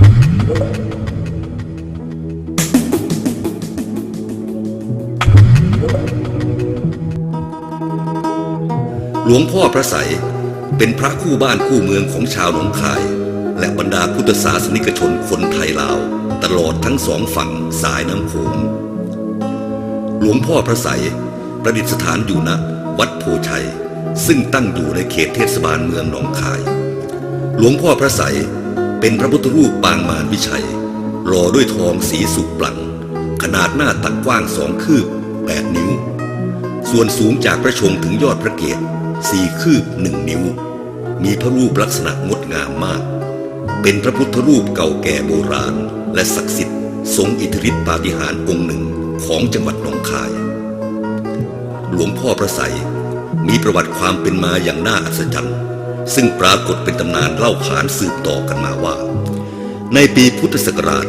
หลวงพ่อพระไสยเป็นพระคู่บ้านคู่เมืองของชาวหนองคาย และบรรดาพุทธศาสนิกชนคนไทยลาว ตลอดทั้งสองฝั่งสายน้ำโขงหลวงพ่อพระไสยประดิษฐานอยู่ณวัดโพชัย ซึ่งตั้งอยู่ในเขตเทศบาลเมืองหนองคาย หลวงพ่อพระไสย เป็นพระพุทธรูปปางมารวิชัย หล่อด้วยทองสีสุกปลัง ขนาดหน้าตักกว้างสองคืบแปดนิ้ว ส่วนสูงจากพระชงถึงยอดพระเกศสี่คืบหนึ่งนิ้ว มีพระรูปลักษณะงดงามมาก เป็นพระพุทธรูปเก่าแก่โบราณ และศักดิ์สิทธิ์ทรงอิทธิฤทธิปาฏิหาริย์องค์หนึ่งของจังหวัดหนองคาย หลวงพ่อพระไสยมีประวัติความเป็นมาอย่างน่าอัศจรรย์ ซึ่งปรากฏเป็นตำนานเล่าขานสืบต่อกันมาว่า ในปีพุทธศักราช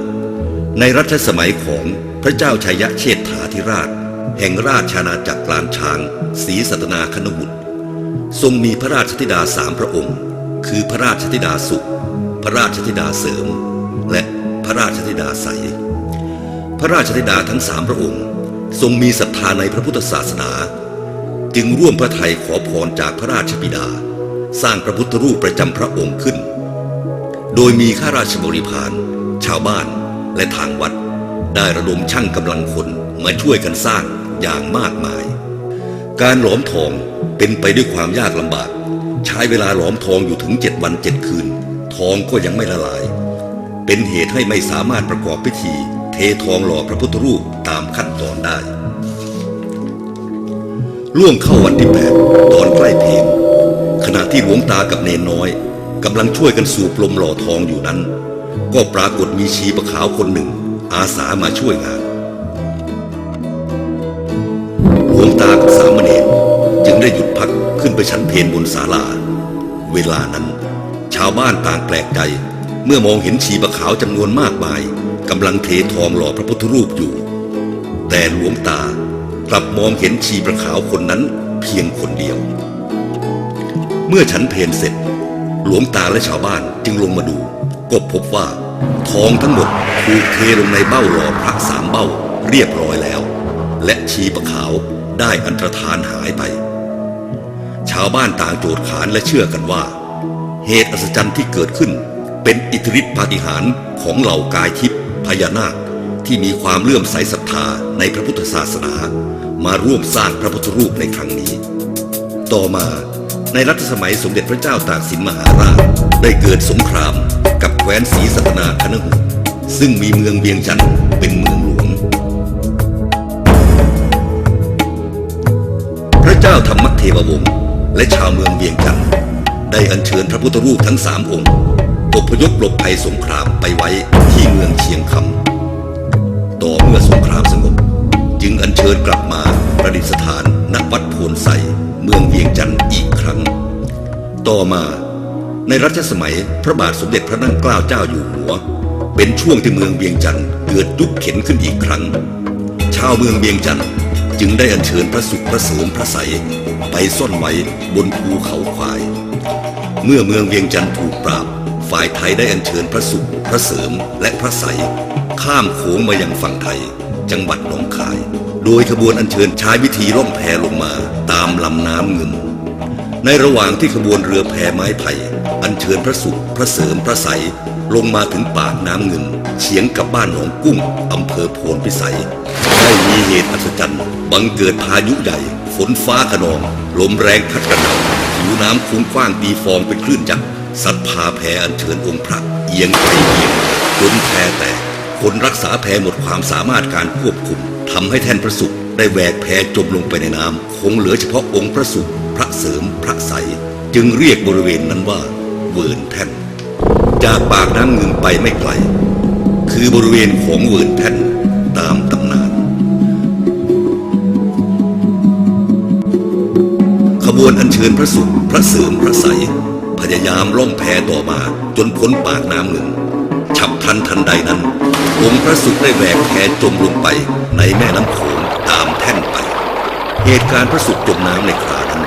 2105 ในรัชสมัยของพระเจ้าชัยะเชษฐาธิราช แห่งราชอาณาจักรกลานช้างศรีสัตนาคณบุตร ทรงมีพระราชธิดาสามพระองค์ คือพระราชธิดาสุข พระราชธิดาเสริม และพระราชธิดาใส พระราชธิดาทั้งสามพระองค์ ทรงมีศรัทธาในพระพุทธศาสนา จึงร่วมพระไทยขอพรจากพระราชบิดา สร้างพระพุทธรูปประจำพระองค์ขึ้น โดยมีข้าราชบริพาร ชาวบ้านและทางวัด ได้ระดมช่างกำลังคนมาช่วยกันสร้างอย่างมากมาย การหลอมทองเป็นไปด้วยความยากลำบาก ใช้เวลาหลอมทองอยู่ถึงเจ็ดวันเจ็ดคืน ทองก็ยังไม่ละลาย เป็นเหตุให้ไม่สามารถประกอบพิธี เททองหล่อพระพุทธรูปตามขั้นตอนได้ ล่วงเข้าวันที่แปดตอนใกล้เพลงขณะที่หลวงตากับเนนน้อยกำลังช่วยกันสูบลมหล่อทองอยู่นั้น ก็ปรากฏมีชีประขาวคนหนึ่ง อาสามาช่วยงาน หลวงตากับสามเณรจึงได้หยุดพักขึ้นไปชั้นเพลบนศาลา เวลานั้น ชาวบ้านต่างแปลกใจ เมื่อมองเห็นชีประขาวจำนวนมากมายกำลังเททองหล่อพระพุทธรูปอยู่ แต่หลวงตา กลับมองเห็นชีประขาวคนนั้นเพียงคนเดียว เมื่อฉันเพลเสร็จ หลวงตาและชาวบ้านจึงลงมาดูก็พบว่าทองทั้งหมดถูกเทลงในเบ้าหล่อพระสามเบ้าเรียบร้อยแล้ว และชีประขาวได้อันตรธานหายไป ชาวบ้านต่างโจทย์ขานและเชื่อกันว่า เหตุอัศจรรย์ที่เกิดขึ้นเป็นอิทธิฤทธิปาฏิหาริย์ของเหล่ากายทิพย์พญานาค ที่มีความเลื่อมใสศรัทธาในพระพุทธศาสนา มาร่วมสร้างพระพุทธรูปในครั้งนี้ ต่อมาในรัชสมัยสมเด็จพระเจ้าตากสินมหาราช ได้เกิดสงครามกับแคว้นศรีสัตนาคณหุซึ่งมีเมืองเวียงจันทร์เป็นเมืองหลวง พระเจ้าธรรมเทววงศ์และชาวเมืองเวียงจันทร์ได้อัญเชิญพระพุทธรูปทั้งสามองค์อพยพหลบภัยสงครามไปไว้ที่เมืองเชียงคำ ต่อเมื่อสงครามสงบ จึงอัญเชิญกลับมาประดิษฐานณวัดโพนไซเมืองเวียงจันทร์อีกครั้ง ต่อมาในรัชสมัยพระบาทสมเด็จพระนั่งเกล้าเจ้าอยู่หัว เป็นช่วงที่เมืองเวียงจันทร์เกิดยุคเข็นขึ้นอีกครั้ง ชาวเมืองเวียงจันทร์จึงได้อัญเชิญพระสุขพระเสริมพระใสไปซ่อนไว้บนภูเขาควาย เมื่อเมืองเวียงจันทร์ถูกปราบ ฝ่ายไทยได้อัญเชิญพระสุข พระเสริม และพระใสยข้ามโขงมายังฝั่งไทย จังหวัดหนองคาย โดยขบวนอัญเชิญใช้วิธีล่องแพลงมาตามลำน้ำเงิมในระหว่างที่ขบวนเรือแพไม้ไผ่อัญเชิญพระสุข พระเสริม พระใสยลงมาถึงปากน้ำเงิน เฉียงกับบ้านหนองกุ้งอำเภอโพนพิสัย ได้มีเหตุอัศจรรย์ บังเกิดพายุใหญ่ ฝนฟ้าขนอง ลมแรงพัดกระหน่ำผิวน้ำคุ้งกว้างตีฟองเป็นคลื่นจักร สัตว์พาแพอัญเชิญองค์พระเอียงไปเอียงมจนแพแตกคนรักษาแพหมดความสามารถการควบคุมทำให้แท่นพระสุขได้แหวกแพจมลงไปในน้ำคงเหลือเฉพาะองค์พระสุขพระเสริมพระใส จึงเรียกบริเวณนั้นว่า เวิร์นแท่น จากปากน้ำเงินไปไม่ไกล คือบริเวณของเวิร์นแท่นตามตำนาน ขบวนอัญเชิญพระสุขพระเสริมพระใส พยายามล่องแพต่อมาจนพ้นปากน้ำเงินฉับพลันทันใดนั้นองค์พระสุขได้แหวกแพจมลงไปในแม่น้ำโขงตามแท่นไป เหตุการณ์พระสุขจมน้ำในครานั้น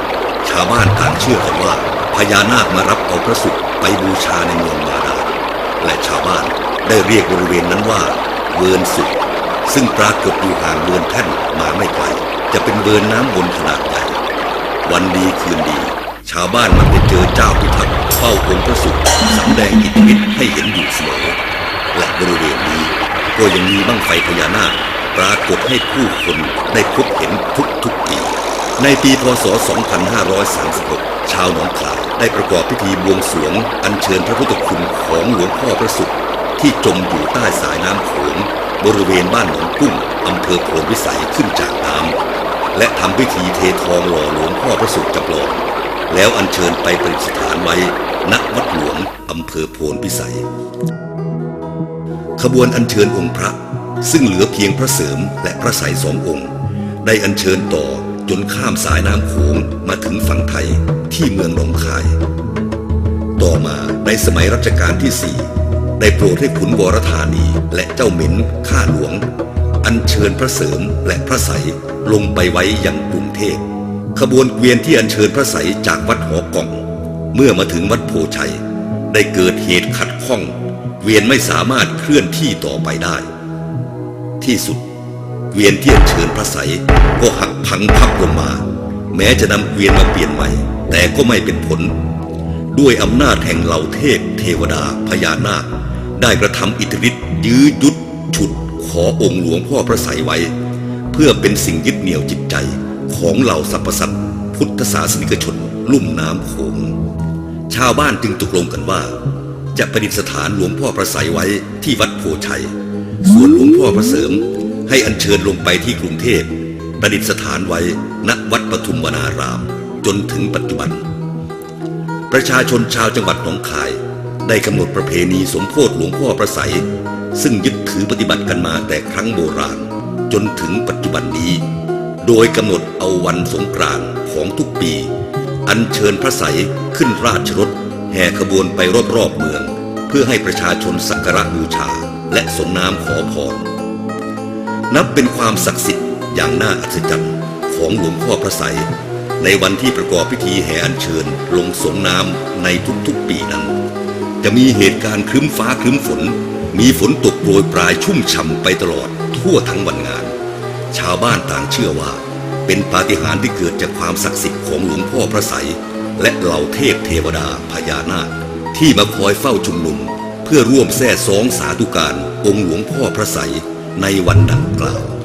ชาวบ้านต่างเชื่อกันว่าพญานาคมารับเอาพระสุขไปบูชาในเมืองบาดาลและชาวบ้านได้เรียกบริเวณนั้นว่าเวิร์นสุขซึ่งปรากฏอยู่ห่างเวิร์นแท่นมาไม่ไกลจะเป็นเวิร์นน้ำวนขนาดใหญ่วันดีคืนดี ชาวบ้านมักจะเจอเจ้าพิทักษ์เฝ้าองค์พระสุขสำแดงอิทธิฤทธิ์ให้เห็นอยู่เสมอและบริเวณนี้ก็ยังมีบั้งไฟพญานาคปรากฏให้ผู้คนได้พบเห็นทุกๆปี ในปีพศ 2536 ชาวหนองคายได้ประกอบพิธีบวงสรวง อัญเชิญพระพุทธคุณของหลวงพ่อพระสุขที่จมอยู่ใต้สายน้ำโขงบริเวณบ้านหนองกุ้งอำเภอโพนวิสัยขึ้นจากน้ำและทำพิธีเททองหล่อหลวงพ่อพระสุขจำลอง แล้วอัญเชิญไปประดิษฐานไว้ณวัดหลวงอำเภอโพนพิสัย ขบวนอัญเชิญองค์พระซึ่งเหลือเพียงพระเสริมและพระใสยสององค์ ได้อัญเชิญต่อจนข้ามสายน้ำโขงมาถึงฝั่งไทยที่เมืองหนองคาย ต่อมาในสมัยรัชกาลที่สี่ได้โปรดให้ขุนวรธานีและเจ้าเหม็นข้าหลวง อัญเชิญพระเสริมและพระใสยลงไปไว้ยังกรุงเทพ ขบวนเกวียนที่อัญเชิญพระใสยจากวัดหอกอง เมื่อมาถึงวัดโพชัย ได้เกิดเหตุขัดข้อง เกวียนไม่สามารถเคลื่อนที่ต่อไปได้ ที่สุดเกวียนที่อัญเชิญพระใสยก็หักพังพับลงมา แม้จะนำเกวียนมาเปลี่ยนใหม่ แต่ก็ไม่เป็นผล ด้วยอำนาจแห่งเหล่าเทพ เทวดาพญานาค ได้กระทำอิทธิฤทธิ์ยื้อยุดฉุดขอองค์หลวงพ่อพระไสยไว้ เพื่อเป็นสิ่งยึดเหนี่ยวจิตใจ ของเหล่าสรรพสัตว์พุทธศาสนิกชน ลุ่มน้ำโขง ชาวบ้านจึงตกลงกันว่า จะประดิษฐานหลวงพ่อพระไสยไว้ที่วัดโพชัย ส่วนหลวงพ่อพระเสริมให้อัญเชิญลงไปที่กรุงเทพประดิษฐานไว้ณวัดปทุมวนาราม จนถึงปัจจุบัน ประชาชนชาวจังหวัดหนองคาย ได้กำหนดประเพณีสมโพธิหลวงพ่อพระไสยซึ่งยึดถือปฏิบัติกันมาแต่ครั้งโบราณ จนถึงปัจจุบันนี้ โดยกำหนดเอาวันสงกรานต์ของทุกปี อัญเชิญพระไสยขึ้นราชรถ แห่ขบวนไปรอบๆเมือง เพื่อให้ประชาชนสักการะบูชา และสงน้ำขอพร นับเป็นความศักดิ์สิทธิ์อย่างน่าอัศจรรย์ของหลวงพ่อพระไสยในวันที่ประกอบพิธีแห่อัญเชิญลงสงน้ำในทุกๆปีนั้น จะมีเหตุการณ์ครึ้มฟ้าครึ้มฝน มีฝนตกโปรยปลายชุ่มฉ่ำไปตลอดทั่วทั้งวันงาน ชาวบ้านต่างเชื่อว่า เป็นปาฏิหาริย์ที่เกิดจากความศักดิ์สิทธิ์ของหลวงพ่อพระไสยและเหล่าเทพเทวดาพญานาค ที่มาคอยเฝ้าชุมนุม เพื่อร่วมแท้สองสาธุการองค์หลวงพ่อพระไสยในวันดังกล่าว